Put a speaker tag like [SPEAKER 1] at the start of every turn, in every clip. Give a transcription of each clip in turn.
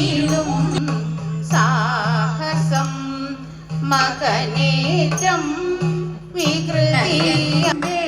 [SPEAKER 1] മതിലും സാഹസം
[SPEAKER 2] മകനേറ്റം വികൃതി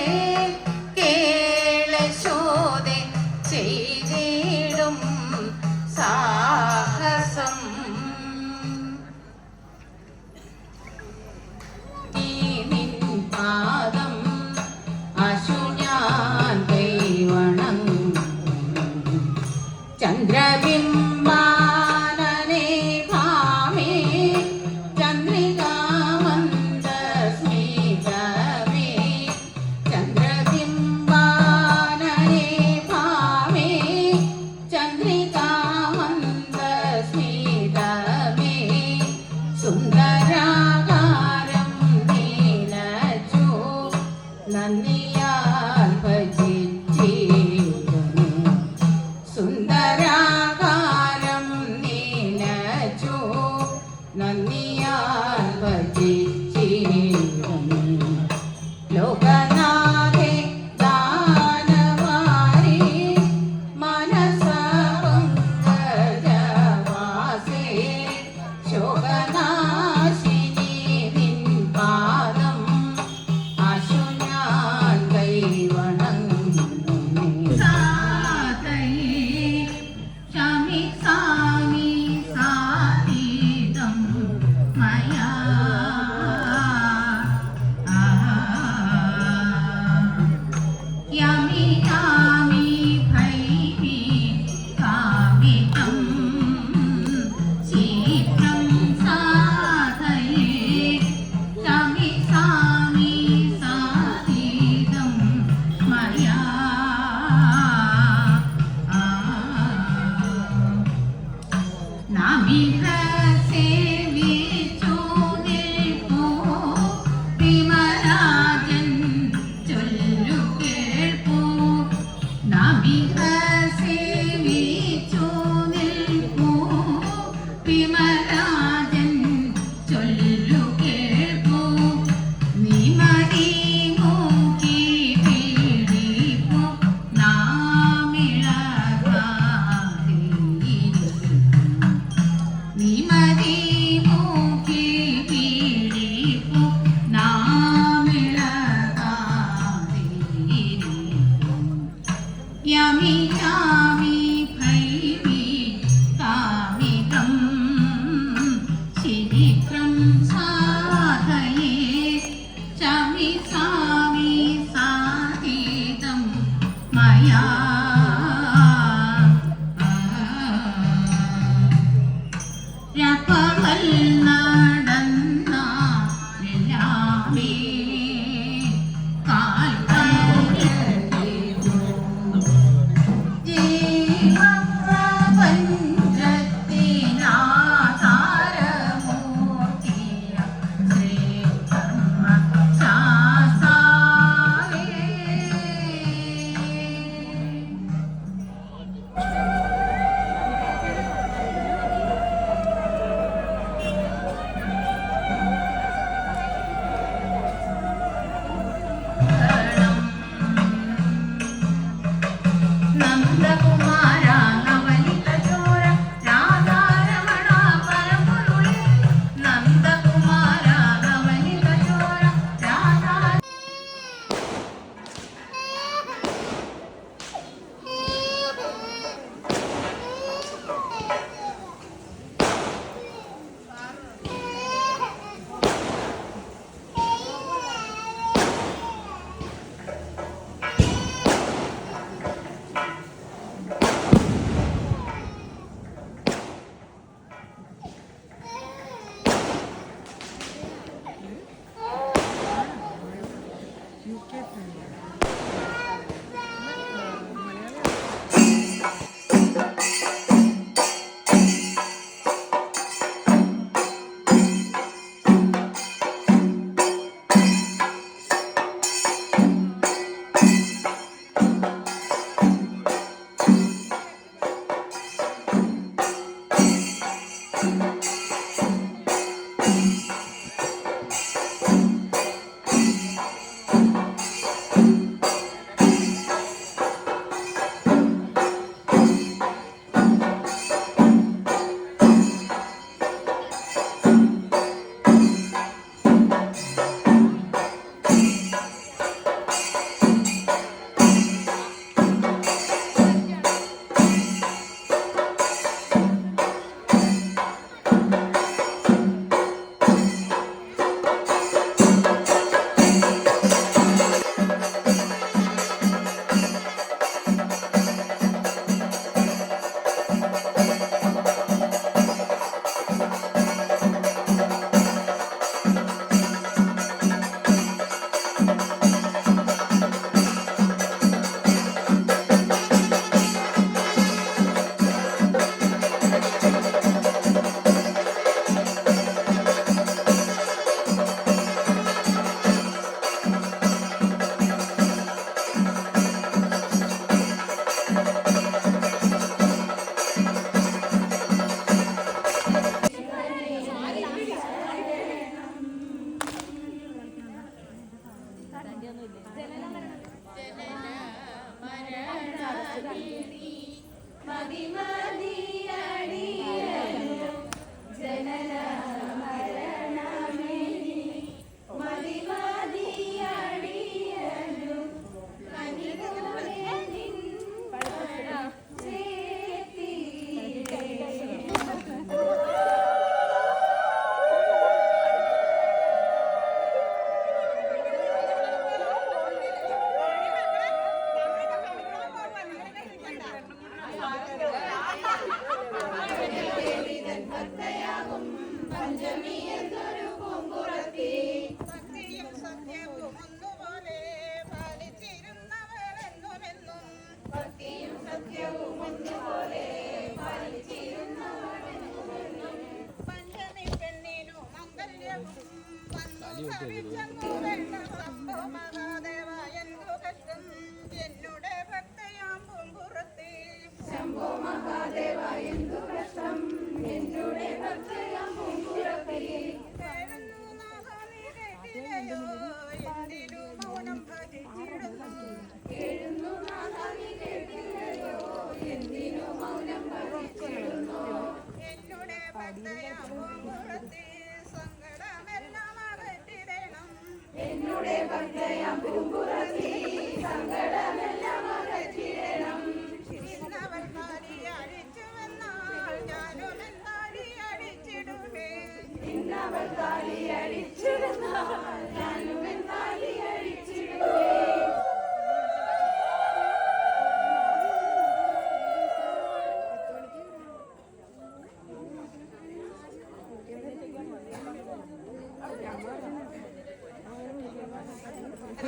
[SPEAKER 2] you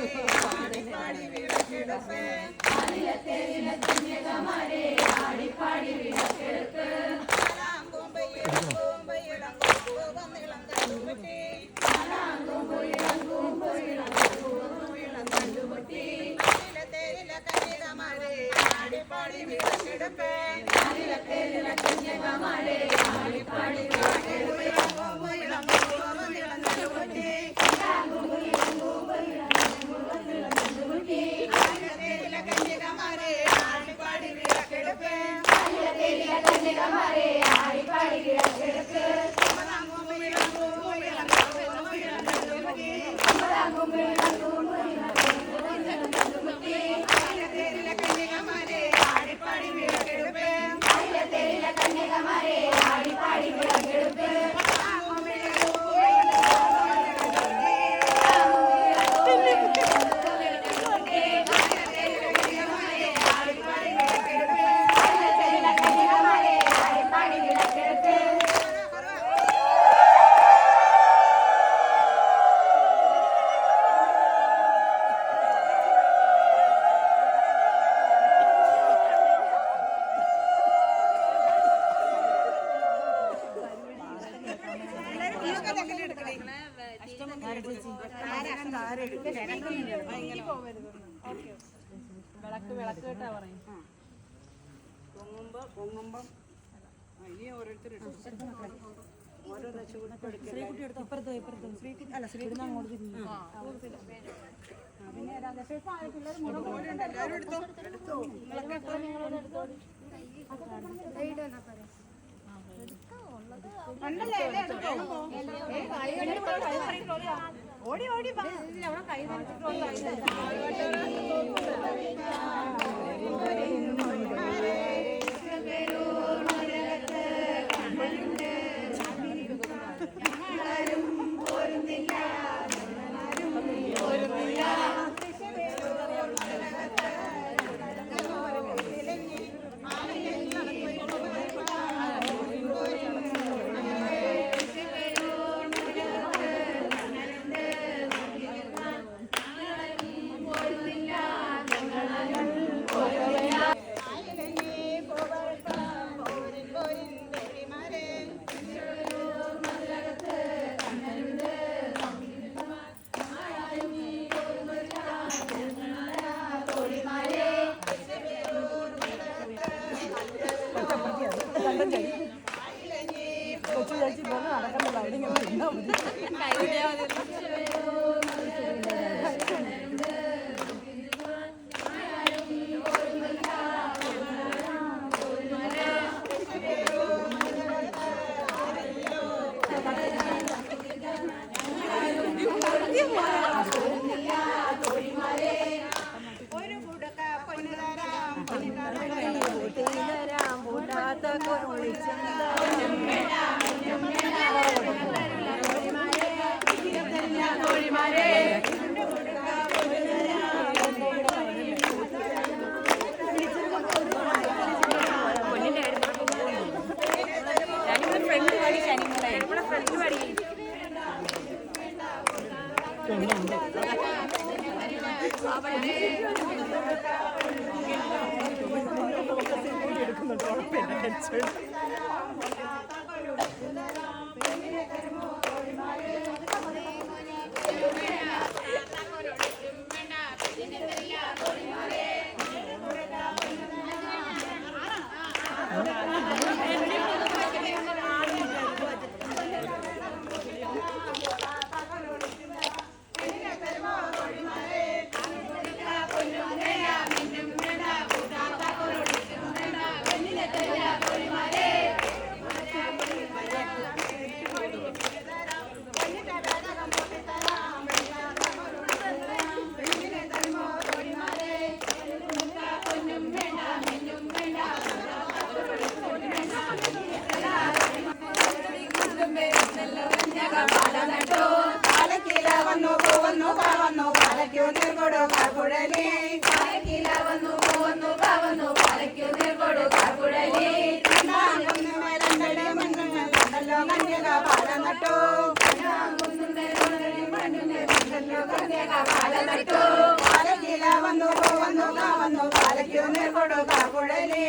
[SPEAKER 2] body body body body body Amen. പാടി വിളക്കിടുമേ പൊങ്ങുമ്പോ പൊങ്ങുമ്പം. ഇനി ഓരോരുത്തർ ഓരോ ദശ അല്ല ശ്രീ അങ്ങോട്ട് പിന്നെ രാജശേഷം ആയ പിള്ളേർ മുഴുവൻ എല്ലാവരും എടുത്തോ? എടുത്തോ? ഓടി ഓടി വാ. நடக்கணும் ಕಮಲನಟು ಕಾಲಕೀಲವನ್ನು ಹೂವನ್ನು ಕಾವನ್ನು ಕಾಲಕ್ಕೆ
[SPEAKER 3] ನಿರ್ಗೊಡು ಕಾಕುಡಲಿ ಕಾಲಕೀಲವನ್ನು ಹೂವನ್ನು ಕಾವನ್ನು ಕಾಲಕ್ಕೆ ನಿರ್ಗೊಡು
[SPEAKER 2] ಕಾಕುಡಲಿ ಮಂಡ್ಯದ ಬಾಲ ನಟು ಬಾಲ ನಟು ಕಾಲಕೀಲ ಒಂದು ಹೂವನ್ನು ಕಾವನ್ನು ಕಾಲಕ್ಕೆ ನಿರ್ಗೊಡು
[SPEAKER 3] ಕಾಕುಡಲಿ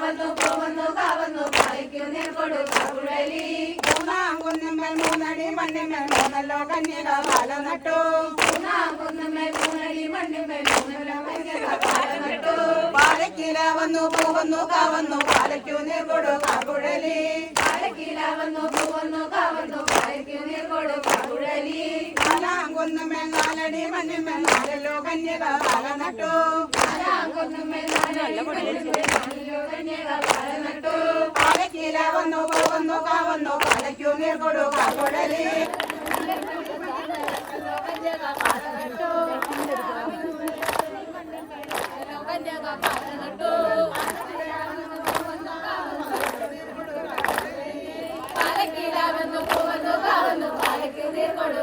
[SPEAKER 3] വന്നു പോന്നു കാവന്നു. പാലയ്ക്കു നീർകൊടു കാക്കുഴലി
[SPEAKER 2] മൂന്നാം കുന്നിന്മേൽ മൂന്നടി മണ്ണിന്മേൽ മൂന്നല്ലോ കന്യക പാല നട്ടു
[SPEAKER 3] മൂന്നാം കുന്നുമേൽ മൂന്നടി മണ്ണുമേൽ മൂന്നര മഞ്ഞക പാല നട്ടു
[SPEAKER 2] പാലക്കില വന്നു പോവന്നു കാവന്നു. പാലയ്ക്കു നീർകൊടു കാക്കുഴലി
[SPEAKER 3] പാലക്കില വന്നു പോന്നു കാവന്നു പാലയ്ക്കു നീർകൊടു കാക്കുഴലി
[SPEAKER 2] നാലാം കുന്നുമേൽ നാലടി മണ്ണിന്മേൽ നാലല്ലോ കന്യക പാല നട്ടു
[SPEAKER 3] നാലാം കുന്നുമേൽ നാലടി മണ്ണുമേൽ നാലോ കന്യക പാല നട്ടു
[SPEAKER 2] പാലക്കില വന്നു പോവന്നു കാവന്നു പാലയ്ക്കു നീർകൊടു കാക്കുഴലി പാലക്കില വന്നു പോവന്നു കാവന്നു പാലയ്ക്കു നീർകൊടു